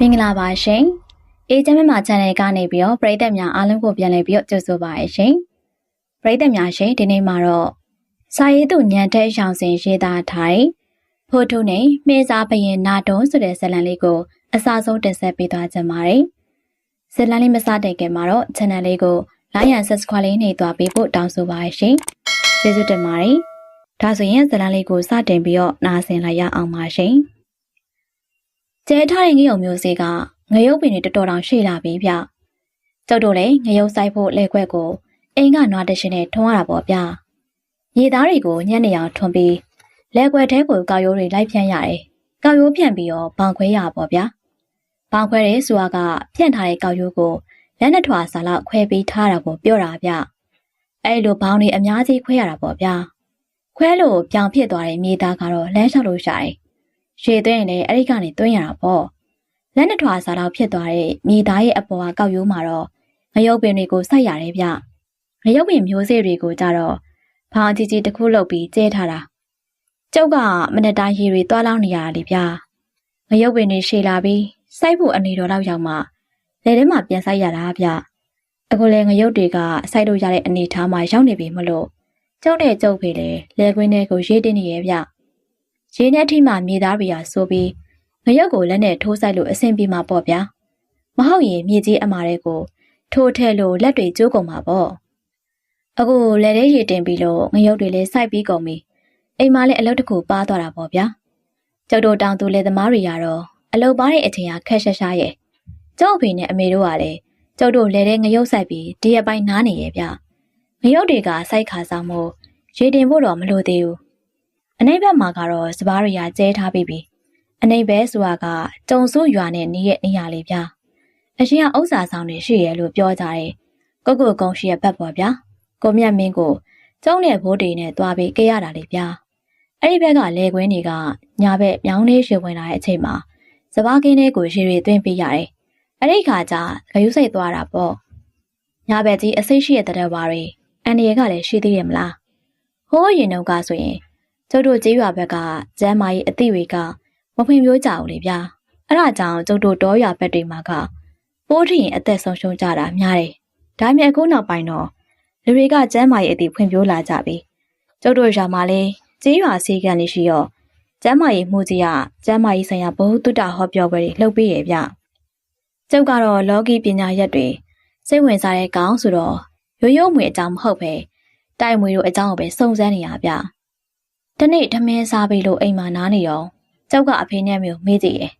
မင်္ဂလာပါရှင်။အေဂျင့်မမ channel ကနေပြီးတော့ပရိသတ်များအားလုံးကိုပြန်လည်ပြီးတော့ကြိုဆိုပါရရှင်။ပရိသတ်များရှင်ဒီနေ့မှာတော့စာရေးသူညံတဲ့ရောင်စင်ရေးသားထိုင်ဖိုတိုနဲ့မေစာဘရင်နာတွန်းဆိုတဲ့ဇာတ်လမ်းလေးကိုအစားဆုံးတင်ဆက်ပေးသွားကြပါမယ်။ဇာတ်လမ်းလေးမစတဲ့ခင်မှာတော့ channel လေးကို like and subscribe လေးနှိပ်သွားပေးဖို့တောင်းဆိုပါရရှင်။ကျေးဇူးတင်ပါတယ်။ဒါဆိုရင်ဇာတ်လမ်းလေးကိုစတင်ပြီးတော့နားဆင်လိုက်ရအောင်ပါရှင်။ ကျဲထားတဲ့ငရုံမျိုးစေးကငရုတ်ပင်တွေတော်တော်တောင်ရှိလာပြီဗျ။ကျုပ်တို့လည်းငရုတ်ဆိုင်ဖို့လက်ခွက်ကိုအိမ်ကနွားတရှင်နဲ့ထွန်းရတာပေါ့ဗျ။ရေသားတွေကိုညနေအောင်ထွန်းပြီးလက်ခွက်ထဲကိုကောက်ရိုးတွေလိုက်ဖြန့်ရတယ်။ကောက်ရိုးဖြန့်ပြီးတော့ဘောင်ခွဲရပေါ့ဗျာ။ဘောင်ခွဲတဲ့ဆိုတာကဖြန့်ထားတဲ့ကောက်ရိုးကိုလက်နဲ့ထွာစာလောက်ခွဲပြီးထားတာကိုပြောတာဗျ။အဲ့လိုဘောင်တွေအများကြီးခွဲရတာပေါ့ဗျာ။ခွဲလို့ပြောင်ဖြစ်သွားတဲ့မြေသားကတော့လမ်းလျှောက်လို့ရှာတယ်။ ရေသွင်းရင်လည်းအဲ့ဒီကနေသွင်းရတာပေါ့။လက်နှစ်ထွာစာလောက်ဖြစ်သွားတဲ့မြေသားရဲ့အပေါ်ကကောက်ရိုးမှာတော့ငရုတ်ပင်တွေကိုစိုက်ရတယ်ဗျ။ငရုတ်ပင်မျိုးစေ့တွေကိုကြတော့ဖောင်ကြီးကြီးတစ်ခုလုပ်ပြီးကျဲထားတာ။ကျုပ်ကမနက်တိုင်းရေတွေတွားလောင်းနေရတာလေဗျ။ငရုတ်ပင်တွေရှည်လာပြီးစိုက်ဖို့အနေတော်လောက်ရောက်မှလယ်ထဲမှာပြန်စိုက်ရတာဗျ။အခုလေငရုတ်တွေကစိုက်လို့ရတဲ့အနေထားမှာရောက်နေပြီမလို့ကျုပ်နဲ့ကျုပ်ဖေလေလဲကွင်းတွေကိုရေးတင်နေရဲ့ဗျ။ ရေနဲ့ထိမှမြေသားတွေကဆိုပြီးငရုတ်ကိုလက်နဲ့ထိုးဆိုင်လို့အဆင်ပြေမှာပေါ့ဗျာ။မဟုတ်ရင်မြေကြီးအမားတွေကို ထိုးထဲလို့လက်တွေကျိုးကုန်မှာပေါ့။အခုလက်ထဲရေတင်ပြီးလို့ငရုတ်တွေလည်းစိုက်ပြီးကုန်ပြီ။အိမ်မှာလည်းအလုပ်တစ်ခုပါသွားတာပေါ့ဗျာ။ကျုပ်တို့တောင်သူလယ်သမားတွေကတော့အလုပ်ပါတဲ့အချိန်ကခက်ရှာရှာရဲ့။ကျုပ်အဖေနဲ့အမေတို့ကလည်းကျုပ်တို့လယ်ထဲငရုတ်စိုက်ပြီးဒီအပိုင်းနားနေရဲ့ဗျ။ငရုတ်တွေကစိုက်ခါဆောင်မို့ရေတင်ဖို့တော့မလိုသေးဘူး။ အနိမ့်ဘက်မှာကတော့စပားတွေကကျဲထားပြီးပြီ။အနိမ့်ဘဲဆိုတာကကြုံစိုးရွာနဲ့နေရဲ့နေရာလေးဗျ။အရှင်ကဥစ္စာဆောင်တွေရှိရဲ့လို့ပြောကြတယ်။ကိုကိုကုန်းရှိရဲ့ဘက်ပေါ့ဗျာ။ကိုမြတ်မင်းကိုကျုံးတဲ့ဘိုးတွေနဲ့တွားပြီးကြရတာလေဗျာ။အဲ့ဒီဘက်ကလေကွင်းတွေကညာဘက်မြောင်းလေးရွှေဝင်လာတဲ့အချိန်မှာစပားကင်းလေးကိုရေတွေသွင်းပေးရတယ်။အဲ့ဒီခါကျဂယုစိတ်သွားတာပေါ့။ညာဘက်ကြီးအစိတ်ရှိရဲ့တဲ့ဝါတွေအန်ဒီရဲ့ကလည်းရှိသေးတယ်မလား။ဟိုးရင်တော့ကဆိုရင် ကျုပ်တို့ကြေးရွာဘက်ကကျမ်းမာရေးအသည့်တွေကမဖွင့်ပြိုးကြဘူးလေဗျာအဲ့ဒါကြောင့်ကျုပ်တို့တောရွာဘက်တွေမှာကပိုးထရင်အသက်ဆုံးရှုံးကြတာများတယ်ဒါပေမဲ့အခုနောက်ပိုင်းတော့လူတွေကကျမ်းမာရေးအသည့်ဖွင့်ပြိုးလာကြပြီကျုပ်တို့ရွာမှာလည်းကြေးရွာစီကံလေးရှိရောကျမ်းမာရေးမှုကြီးကကျမ်းမာရေးဆိုင်ရာဘ ഹു တုတဟောပြောပွဲတွေလှုပ်ပေးရဗျကျုပ်ကတော့လောကီပညာရက်တွေစိတ်ဝင်စားတဲ့ကောင်ဆိုတော့ရိုးရိုးမွေအကြောင်းမဟုတ်ပဲတိုက်မွေတို့အကြောင်းကိုပဲစုံစမ်းနေရဗျ။ တနေ့ထမင်းစားပြီးလို့အိမ်မှာနားနေရောကျောက်ကအဖေနဲ့မျိုးမေးကြည့်ရဲ့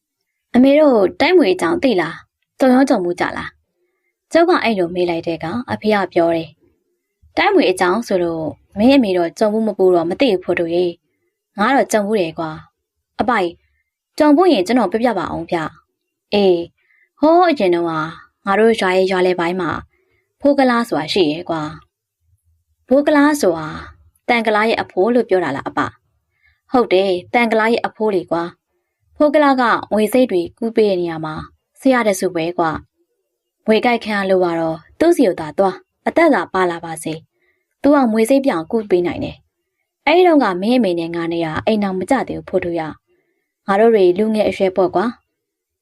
။အမေတို့တိုက်မွေအကြောင်းသိလား။ကြုံရောကြုံမှုကြလား။ကျောက်ကအဲ့လိုမေးလိုက်တဲ့ကအဖေကပြောတယ်။တိုက်မွေအကြောင်းဆိုလို့မင်းအမေတော့ကြုံမှုမပူတော့မသိဘူးဖို့တို့ရေ။ငါတော့ကြုံဘူးတယ်ကွာ။အပိုင်ကြုံဖို့ရင်ကျွန်တော်ပြပြပါအောင်ဗျ။အေးဟိုးအရင်တော့ငါတို့ရွာရဲ့ရွာလဲပိုင်းမှာဖိုးကလားဆိုတာရှိရဲ့ကွာ။ဖိုးကလားဆိုတာ တန်ကလားရဲ့အဖိုးလို့ပြောတာလားအပဟုတ်တယ်တန်ကလားရဲ့အဖိုးလေကွာဖိုးကလားကငွေစိတ်တွေကူးပေးတဲ့နေရာမှာဆရာတစုပဲကွာငွေကြိုက်ခံရလို့ကတော့သူ့စီကိုသာသွားအသက်သာပါလာပါစေသူကငွေစိတ်ပြောင်ကူးပေးနိုင်တယ်အဲ့ဒီတော့ကမင်းအမေနဲ့ငါနဲ့ကအိမ်အောင်မကြသေးဘူးဖို့တို့ရငါတို့တွေလူငယ်အရွယ်ပေါ့ကွာ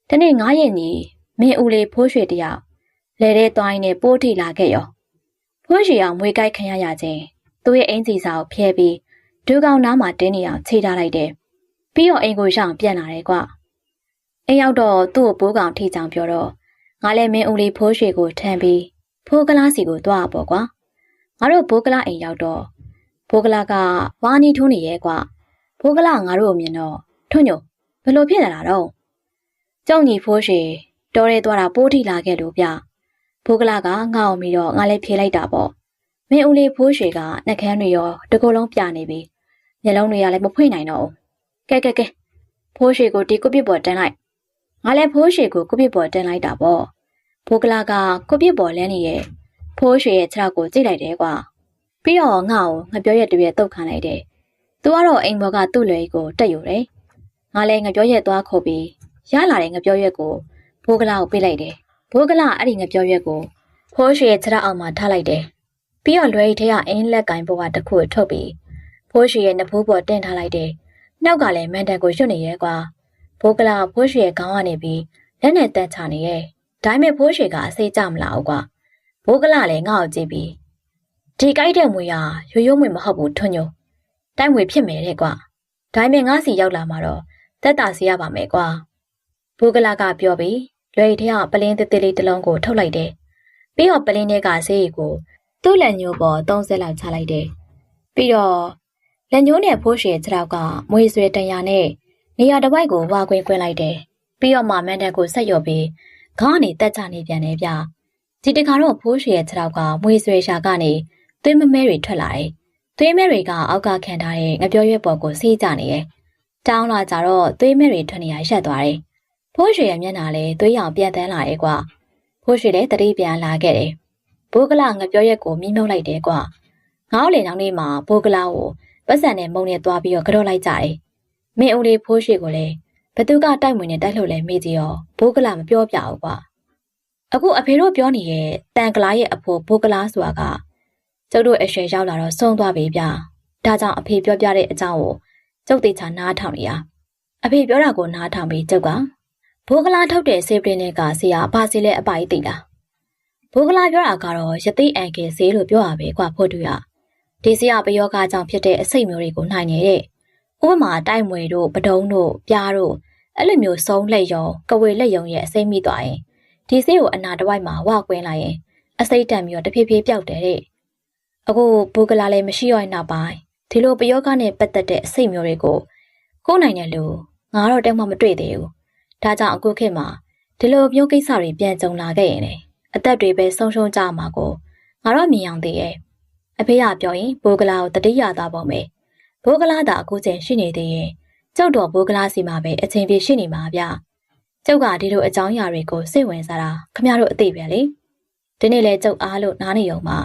ဒီနေ့ငါရဲ့ညီမင်းဦးလေးဖိုးရွှေတယောက်လဲတဲ့သွားရင်နဲ့ပိုးထိလာခဲ့ရောဖိုးရွှေအောင်မွေကြိုက်ခံရရခြင်း သူ့ရဲ့အင်စီစာကိုဖျဲပြီးဒူကောင်နားမှာတင်းနေအောင်ခြေထားလိုက်တယ်။ပြီးတော့အိမ်ကိုရောက်ပြန်လာတယ်ကွ။အိမ်ရောက်တော့သူ့ကိုပိုးကောင်ထိချောင်ပြောတော့ငါလည်းမင်းဦးလေးဖိုးရွှေကိုထမ်းပြီးဖိုးကလားစီကိုသွားပေါ့ကွာ။ငါတို့ဘိုးကလားအိမ်ရောက်တော့ဘိုးကလားကဝါနီထုံးနေရဲ့ကွ။ဘိုးကလားငါတို့ကိုမြင်တော့ထွညိုဘယ်လိုဖြစ်လာတာတော့။ကြောက်ညီဖိုးရွှေတော်ရဲသွားတာပိုးထိလာခဲ့လို့ဗျ။ဘိုးကလားကငါ့အောင်ပြီးတော့ငါလည်းဖြေလိုက်တာပေါ့။ မင်းဦးလေးဖိုးရွှေကနှက်ခမ်းတွေရောတကူလုံးပြနေပြီမျက်လုံးတွေကလည်းမဖွင့်နိုင်တော့ဘူးကဲကဲကဲဖိုးရွှေကိုဒီကုပစ်ပေါ်တန်းလိုက်ငါလည်းဖိုးရွှေကိုကုပစ်ပေါ်တန်းလိုက်တာပေါ့ဖိုးကလာကကုပစ်ပေါ်လန်းနေရဲ့ဖိုးရွှေရဲ့ခြေထောက်ကိုကြိတ်လိုက်တယ်ကွာပြီးတော့ငါ့ကိုငပြောရက်တရွက်တုတ်ခံလိုက်တယ်သူကတော့အိမ်ဘော်ကသူ့လွယ်ကိုတက်ယူတယ်ငါလည်းငပြောရက်သွားခုတ်ပြီးရလာတဲ့ငပြောရက်ကိုဘိုးကလာကိုပေးလိုက်တယ်ဘိုးကလာအဲ့ဒီငပြောရက်ကိုဖိုးရွှေရဲ့ခြေထောက်အောက်မှာထားလိုက်တယ် ပြီးတော့လွယ်ရီထဲကအင်းလက်ကင်ဘိုးကတစ်ခုထုတ်ပြီးဖိုးရွှေရဲ့နဖိုးပေါ်တင်ထားလိုက်တယ်။နှောက်ကလည်းမန်တန်ကိုရွတ်နေရဲကွာ။ဘဘိုးကလာဖိုးရွှေခေါင်းကနေပြီးလက်နဲ့တက်ချနေရဲ့ဒါပေမဲ့ဖိုးရွှေကအစိတ်ကြမလာဘူးကွာဘိုးကလာလည်းငါ့ကိုကြည့်ပြီးဒီကြိုက်တဲ့မွေဟာရိုးရိုးမွေမဟုတ်ဘူးထွန်းညိုတိုက်မွေဖြစ်မယ်တဲ့ကွာဒါပေမဲ့ငါစီရောက်လာမှာတော့တက်တာစီရပါမယ်ကွာဘိုးကလာကပြောပြီးလွယ်ထက်ကပလင်းသေးသေးလေးတစ်လုံးကိုထုတ်လိုက်တယ်ပြီးတော့ပလင်းထဲကဆေးရီကို သူ့လက်ညှိုးပေါ်သုံးစက်လောက်ချလိုက်တယ်ပြီးတော့လက်ညှိုးနဲ့ဖိုးရွှေခြေထောက်ကမွေဆွေတရာနဲ့နေရာတစ်ဝိုက်ကိုဝါကွင်းကွင်းလိုက်တယ်ပြီးတော့မှမန်တက်ကိုဆက်ရော်ပြီးခေါင်းကနေတက်ချနေပြန်တယ်ဗျဒီတခါတော့ဖိုးရွှေရဲ့ခြေထောက်ကမွေဆွေရှာကနေသွေးမမဲတွေထွက်လာတယ်သွေးမဲတွေကအောက်ကခံထားတဲ့ငပြောရွက်ပေါ်ကိုစီးကြနေတယ်တောင်းလာကြတော့သွေးမဲတွေထွက်နေရရက်သွားတယ်ဖိုးရွှေရဲ့မျက်နှာလည်းသွေးရောင်ပြန်တန်းလာတယ်ကွာဖိုးရွှေလည်းတတိပြန်လာခဲ့တယ် ဘိုးကလာငပြောရက်ကိုမြင်းမြုပ်လိုက်တယ်ကွာငေါ့လေနောက်နေ့မှာဘိုးကလာကိုပတ်စံနဲ့မုံနဲ့သွားပြီးတော့ကြော့လိုက်ကြတယ်မင်းဦးလေးဖိုးရွှေကိုလည်းဘသူကတိုက်ဝင်နဲ့တိုက်လို့လဲမေးကြည့်ရောဘိုးကလာမပြောပြဘူးကွာအခုအဖေတို့ပြောနေရဲ့တန်ကလာရဲ့အဖိုးဘိုးကလာဆိုတာကကျုပ်တို့အရွှေရောက်လာတော့ဆုံးသွားပြီဗျာဒါကြောင့်အဖေပြောပြတဲ့အကြောင်းကိုကျုပ်တေချာနားထောင်နေရအဖေပြောတာကိုနားထောင်ပြီးကျုပ်ကဘိုးကလာထုတ်တဲ့ဆေးပရင်းတွေကဆရာဘာစီလဲအပိုင်သိလား ဘိုးကလာပြောတာကတော့ရသိအန်ကယ်ဆေးလို့ပြောရပဲကွာဖို့တူရဒီဆရာပယောဂကြောင့်ဖြစ်တဲ့အစိတ်မျိုးတွေကိုနှိုင်နေတဲ့ဥပမာတိုက်မွေတို့ပဒုံတို့ပြားတို့အဲ့လိုမျိုးဆုံးလက်ယုံကဝေလက်ယုံရဲ့အစိမ့်မိသွားရင်ဒီဆေးကိုအနာတစ်ဝိုက်မှာဝကွင်းလိုက်ရင်အစိမ့်တန်ပြီးတော့တဖြည်းဖြည်းပျောက်တယ်တဲ့အခုဘူကလာလည်းမရှိရတဲ့နောက်ပိုင်းဒီလိုပယောဂနဲ့ပတ်သက်တဲ့အစိမ့်မျိုးတွေကိုကိုယ်နိုင်တဲ့လူငါတော့တဲမှမတွေ့သေးဘူးဒါကြောင့်အခုခေတ်မှာဒီလိုမျိုးကိစ္စတွေပြန်ကြုံလာခဲ့ရင်လေ အသက်တွေပဲဆုံးရှုံးကြမှာကိုငါတော့မြင်အောင်သေးရဲ့အဖေကပြောရင်ဘိုးကလာကိုတတိယသားပေါ့မယ်ဘိုးကလာသာအခုချိန်ရှိနေသေးရင်ကျုပ်တော်ဘိုးကလာစီမှာပဲအချိန်ပြည့်ရှိနေမှာဗျကျုပ်ကဒီလိုအကြောင်းအရာတွေကိုစိတ်ဝင်စားတာခမရတို့အသိပဲလေဒီနေ့လဲကျုပ်အားလို့နားနေုံမှာ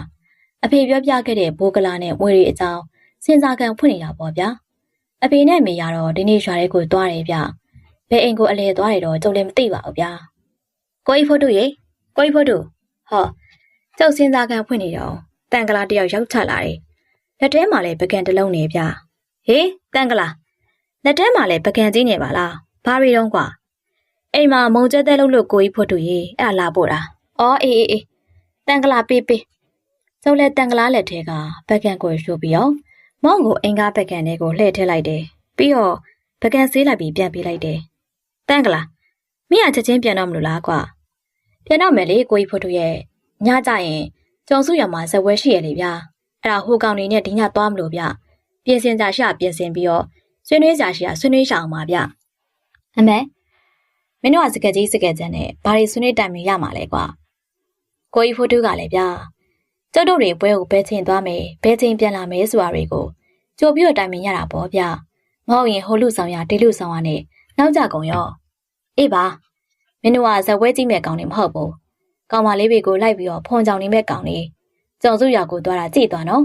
အဖေပြောပြခဲ့တဲ့ဘိုးကလာနဲ့မွေရီအကြောင်းစဉ်းစားကန်ဖွင့်နေတာပေါ့ဗျာအဖေနဲ့မေရတော့ဒီနေ့ရွာလေးကိုသွားတယ်ဗျဘယ်အိမ်ကိုအလဲသွားတယ်တော့ကျုပ်လည်းမသိပါဘူးဗျာကိုကြီးဖို့တို့ရေ ကိုကြီးဖို့တို့ဟောကျုပ်စဉ်းစားကန်ဖွင့်နေတော့တန်ကလာတယောက်ရောက်ချလာတယ်လက်ထဲမှာလည်းပကံတစ်လုံးနေဗျဟေးတန်ကလာလက်ထဲမှာလည်းပကံကြီးနေပါလားဘာရီတော့ကွာအိမ်မှာမုံကျဲတဲ့လို့လို့ကိုကြီးဖို့တို့ရေအဲ့လာပို့တာအော်အေးအေးအေးတန်ကလာပေးပေးကျုပ်လည်းတန်ကလာလက်ထဲကပကံကိုရှိုးပြီးအောင်မောင်ကိုအင်္ဂါပကံလေးကိုလှည့်ထည့်လိုက်တယ်ပြီးတော့ပကံဆေးလိုက်ပြီးပြန်ပေးလိုက်တယ်တန်ကလာမင်းကချက်ချင်းပြန်တော့မလို့လားကွာ ပြန်တော့မယ်လေကိုကြီးဖို့တို့ရဲ့ညကြရင်ကျုံစုရမှာဇဝဲရှိရလေဗျာအဲ့ဒါဟိုကောင်နေနဲ့ဒီညသွားမလို့ဗျပြင်ဆင်ကြရှာပြင်ဆင်ပြီးတော့ဆွေးနွေးကြရှာဆွေးနွေးရှောင်ပါဗျအမေမင်းတို့ကစကက်ကြီးစကက်ချန်နဲ့ဘာတွေဆွေးနွေးတိုင်မရမှာလဲကွာကိုကြီးဖိုးတူးကလည်းဗျာကျုပ်တို့တွေပွဲကိုဘဲချင်းသွားမယ်ဘဲချင်းပြန်လာမယ်ဆိုတာတွေကိုကြိုပြီးတော့တိုင်မင်ရတာပေါ့ဗျမဟုတ်ရင်ဟိုလူဆောင်ရဒီလူဆောင်ရနဲ့နောက်ကြကုန်ရောအေးပါ မင်းတို့ကဇက်ဝဲကြည့်မဲ့ကောင်းနေမဟုတ်ဘူးကောင်မလေးတွေကိုလိုက်ပြီးတော့ဖုန်ကြောင်နေမဲ့ကောင်နေကြုံစုရွာကိုသွားတာကြည့်သွားနော်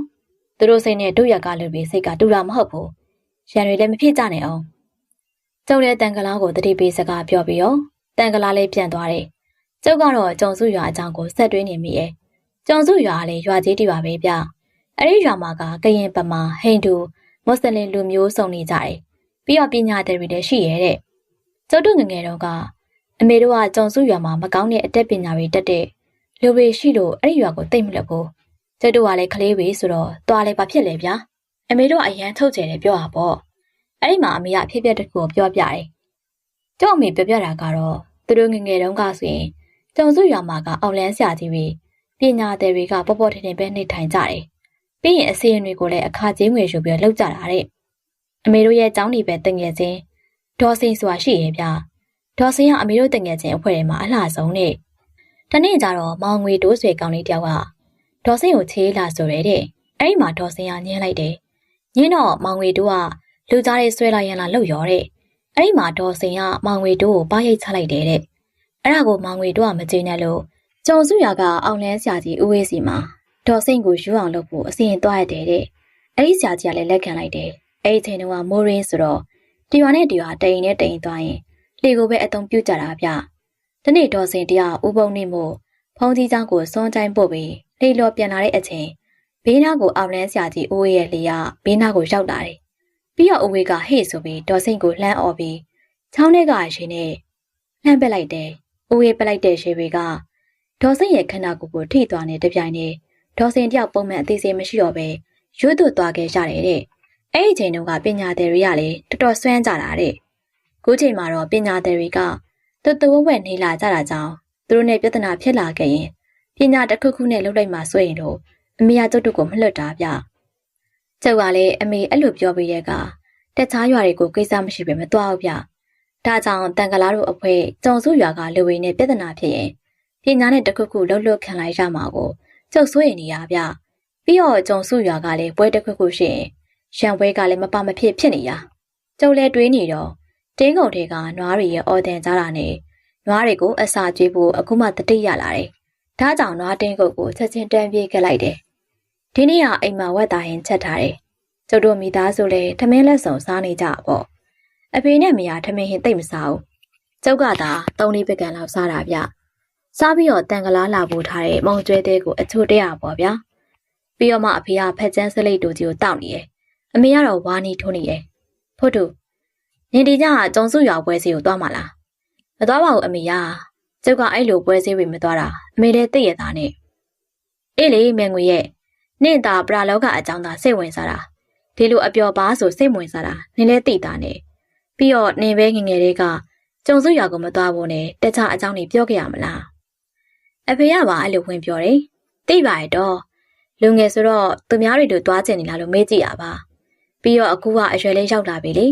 သူတို့စိတ်နဲ့တို့ရကလူတွေစိတ်ကတူတာမဟုတ်ဘူးရန်တွေလည်းမဖြစ်ကြနဲ့အောင်ကျုံတဲ့တန်ကလားကိုတတိပေးစကားပြောပြီးတော့တန်ကလားလေးပြန်သွားတယ်ကျုပ်ကတော့ကြုံစုရွာအကြောင်းကိုဆက်တွေးနေမိရဲ့ကြုံစုရွာကလည်းရွာကြီးတည်ပါပဲဗျအဲ့ဒီရွာမှာကကရင်ပမာဟိန္ဒူမွတ်စလင်လူမျိုးစုံနေကြတယ်ပြီးတော့ပညာသည်တွေလည်းရှိရဲ့တဲ့ကျုပ်တို့ငငယ်တော့က အမေတို့ကကြုံစုရွာမှာမကောင်းတဲ့အတက်ပညာတွေတက်တဲ့လူတွေရှိလို့အဲ့ဒီရွာကိုတိတ်မလက်ဘူးကျုပ်တို့ကလည်းကလေးပဲဆိုတော့တွားလဲပါဖြစ်လေဗျာအမေတို့ကအရန်ထုတ်ကျယ်တယ်ပြောတာပေါ့အဲ့ဒီမှာအမေကအဖြစ်ပြက်တစ်ခုကိုပြောပြတယ်ကျုပ်အမေပြောပြတာကတော့သူတို့ငငယ်တုန်းကဆိုရင်ကြုံစုရွာမှာကအောက်လန်းဆရာကြီးတွေပညာသည်တွေကပေါ်ပေါ်ထင်ထင်ပဲနေထိုင်ကြတယ်ပြီးရင်အစီအရင်တွေကိုလည်းအခါကျင်းငွေယူပြီးလောက်ကြတာတဲ့အမေတို့ရဲ့ចောင်းနေပဲတငယ်ချင်းဒေါ်စင်ဆိုတာရှိရဲ့ဗျ ဒေါ်စင်ကအမေတို့တငယ်ချင်းအဖွဲ့ထဲမှာအလှဆုံးနဲ့တနေ့ကျတော့မောင်ငွေတိုးဆွေကောင်းလေးတယောက်ကဒေါ်စင်ကိုချေးလာဆိုရဲတဲ့အဲ့ဒီမှာဒေါ်စင်ကညင်းလိုက်တယ်ညင်းတော့မောင်ငွေတိုးကလူသားတွေဆွဲလိုက်ရန်လာလှုပ်ရောတဲ့အဲ့ဒီမှာဒေါ်စင်ကမောင်ငွေတိုးကိုပါရိတ်ချလိုက်တယ်တဲ့အဲ့ဒါကိုမောင်ငွေတိုးကမကျေနပ်လို့ကျုံစုရကအောင်လန်းဆရာကြီးဦးဝေးစီမှာဒေါ်စိန်ကိုယူအောင်လုပ်ဖို့အစီရင်သွားရတယ်တဲ့အဲ့ဒီဆရာကြီးကလည်းလက်ခံလိုက်တယ်အဲ့ဒီချိန်တုန်းကမိုးရင်းဆိုတော့တရွာနဲ့တရွာတိန်နဲ့တိန်သွားရင် လေကိုပဲအသုံးပြုကြတာဗျဒီနေ့ဒေါ်စိန်တရားဥပုံနေမှုဖုံးကြီးเจ้าကိုစွန်းချိုင်းပို့ပြီးလေလော်ပြန်လာတဲ့အချိန်ဘေးနားကိုအောင်လန်းဆရာကြီးဦးဝေးရဲ့လေကဘေးနားကိုရောက်လာတယ်ပြီးတော့ဦးဝေးကဟေ့ဆိုပြီးဒေါ်စိန်ကိုလှမ်းអော်ပြီး ချောင်းထဲကအရှင်နဲ့လှမ်းပက်လိုက်တယ်။ဦးရေးပက်လိုက်တဲ့ရှေတွေကဒေါ်စိန်ရဲ့ခန္ဓာကိုယ်ကိုထိသွားနေတပြိုင်နက်ဒေါ်စိန်တယောက်ပုံမှန်အသေးစိတ်မရှိတော့ပဲရွတ်သွသွားခဲ့ကြတယ်တဲ့။အဲ့ဒီချိန်တုန်းကပညာသည်တွေကလည်းတော်တော်ဆွမ်းကြတာတဲ့။ ခုချိန်မှာတော့ပညာသည်တွေကတတဝဝက်နေလာကြတာကြောင့်သူတို့နဲ့ပြဿနာဖြစ်လာခဲ့ရင်ပညာတစ်ခုခုနဲ့လှုပ်လိုက်မှဆိုရင်တော့အမေကကျုပ်တို့ကိုမလွတ်တာဗျ။ကျုပ်ကလည်းအမေအဲ့လိုပြောပြီးတဲ့ကတခြားရွာတွေကိုကိစ္စမရှိပဲမသွားဘူးဗျ။ဒါကြောင့်တန်ကလားတို့အဖွဲကြုံစုရွာကလူဝင်နဲ့ပြဿနာဖြစ်ရင်ပညာနဲ့တခုခုလှုပ်လှုပ်ခံလိုက်ရမှာကိုကျုပ်စိုးရင်နေရဗျ။ပြီးတော့ကြုံစုရွာကလည်းပွဲတစ်ခုခုရှိရင်ရံပွဲကလည်းမပမဖြစ်ဖြစ်နေရ။ကျုပ်လည်းတွေးနေတော့ တင်းကုန်တွေကနွားတွေရဲ့အော်တန်ကြတာနဲ့နွားတွေကိုအစာကျွေးဖို့အခုမှတတိရလာတယ်။ဒါကြောင့်နွားတင်းကုတ်ကိုချက်ချင်းတန်းပြေးခဲ့လိုက်တယ်။ဒီနေ့ကအိမ်မှာဝက်သားရင်ချက်ထားတယ်။ကျုပ်တို့မိသားစုလည်းထမင်းလက်ဆောင်စားနေကြပေါ့။အဖေနဲ့မယားထမင်းဟင်သိမ့်မစားဘူး။ကျုပ်ကသာသုံးလေးပကံလောက်စားတာဗျ။စားပြီးတော့တန်ကလားလာပို့ထားတဲ့မောင်ကျွဲသေးကိုအချို့တရပေါ့ဗျာ။ပြီးတော့မှအဖေကဖက်ချမ်းစလိတ်တို့ကြီးကိုတောက်နေရဲ့။အမေကတော့ဝါနီထိုးနေရဲ့။ဖို့တို့ နင်ဒီကြကျုံစုရွာပွဲစီကိုသွားမှာလားမသွားပါဘူးအမေရကျုပ်ကအဲ့လိုပွဲစီတွေမသွားတာအမေလည်းသိရတာနဲ့အေးလေမန်ငွေရဲ့နင့်တာပရာလောကအကြောင်းသာစိတ်ဝင်စားတာဒီလိုအပျော်ပါဆိုစိတ်ဝင်စားတာနင်လည်းသိတာနဲ့ပြီးတော့နင်ပဲငငယ်လေးကကျုံစုရွာကိုမသွားဘူးနဲ့တခြားအကြောင်းတွေပြောကြရမလားအဖေကပါအဲ့လိုဝင်ပြောတယ်သိပါရဲ့တော့လူငယ်ဆိုတော့သူများတွေတို့သွားကျင်နေလားလို့မေးကြည့်ရပါပြီးတော့အခုကအရွယ်လေးရောက်လာပြီလေ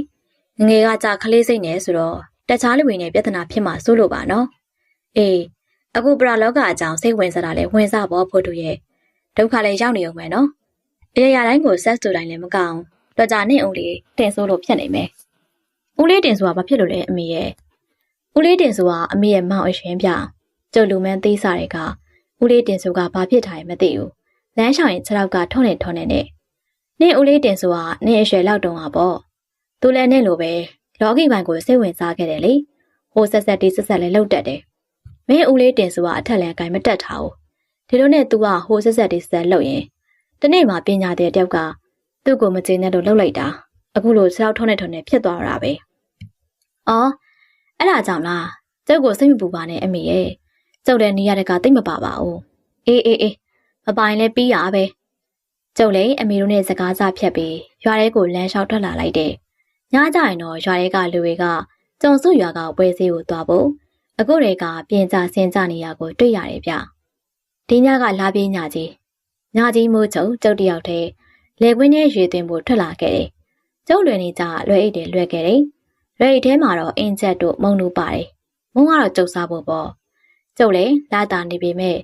ငငယ်ကကြာခလေးစိတ်နေဆိုတော့တခြားလူတွေနဲ့ပြဿနာဖြစ်မှာစိုးလို့ပါနော်အေးအခုပရာလောကအကြောင်းစိတ်ဝင်စားတာလဲဝင်စားဖို့ဖို့တူရဲ့ဒုက္ခလည်းရောက်နေအောင်မယ်နော်အရာရာတိုင်းကိုဆက်တူတိုင်းလည်းမကောင်းတော့ကြနဲ့ဦးလေးတင်ဆိုးလို့ဖြစ်နေမယ်ဦးလေးတင်ဆိုတာဘာဖြစ်လို့လဲအမေရဲ့ဦးလေးတင်ဆိုတာအမေရဲ့မောင်အရှင်ပြကျုပ်လူမန်းသေးစားတွေကဦးလေးတင်ဆိုတာဘာဖြစ်ထားရင်မသိဘူးလမ်းလျှောက်ရင်ခြေထောက်ကထုံးနေထုံးနေနဲ့နင့်ဦးလေးတင်ဆိုတာနင့်အရွယ်လောက်တုန်းကပေါ့ သူလည်းနဲ့လိုပဲလောကီပိုင်းကိုစိတ်ဝင်စားခဲ့တယ်လေဟိုဆက်ဆက်တီးဆက်ဆက်လည်းလှုပ်တက်တယ်မင်းဦးလေးတင်ဆိုတာအထက်လည်းအကင်မတက်ထားဘူးဒီလိုနဲ့ तू ကဟိုဆက်ဆက်တီးဆက်ဆက်လှုပ်ရင်တနေ့မှပညာတဲ့တယောက်ကသူ့ကိုမကျေနပ်လို့လှုပ်လိုက်တာအခုလိုဆရောက်ထုံးနေထုံးနေဖြစ်သွားတာပဲအော်အဲ့ဒါကြောင့်လားကျုပ်ကိုစိတ်မပူပါနဲ့အမေရဲ့ကျုပ်လည်းနေရတဲ့ကတိတ်မပါပါဘူးအေးအေးအေးမပိုင်လဲပြီးရပဲကျုပ်လည်းအမေတို့နဲ့စကားစဖြတ်ပြီးရွာထဲကိုလမ်းလျှောက်ထွက်လာလိုက်တယ် ညကြရင်တော့ရွာတွေကလူတွေကကြုံစုရွာကပွဲစည်းကိုသွားဖို့အခုတွေကပြင်ကြဆင်းကြနေရကိုတွေ့ရတယ်ဗျဒီညကလာပြေးညကြီးညကြီးမိုးချုံကျုပ်တယောက်တည်းလေကွင်းထဲရွေသွင်းဖို့ထွက်လာခဲ့တယ်ကျုပ်လွယ်နေကြလွယ်အိတ်တယ်လွယ်ခဲ့တယ်လွယ်အိတ်ထဲမှာတော့အင်းချက်တို့မုံတို့ပါတယ်မုံကတော့ကျုပ်စားဖို့ပေါ့ကျုပ်လည်းလာတာနေပေမဲ့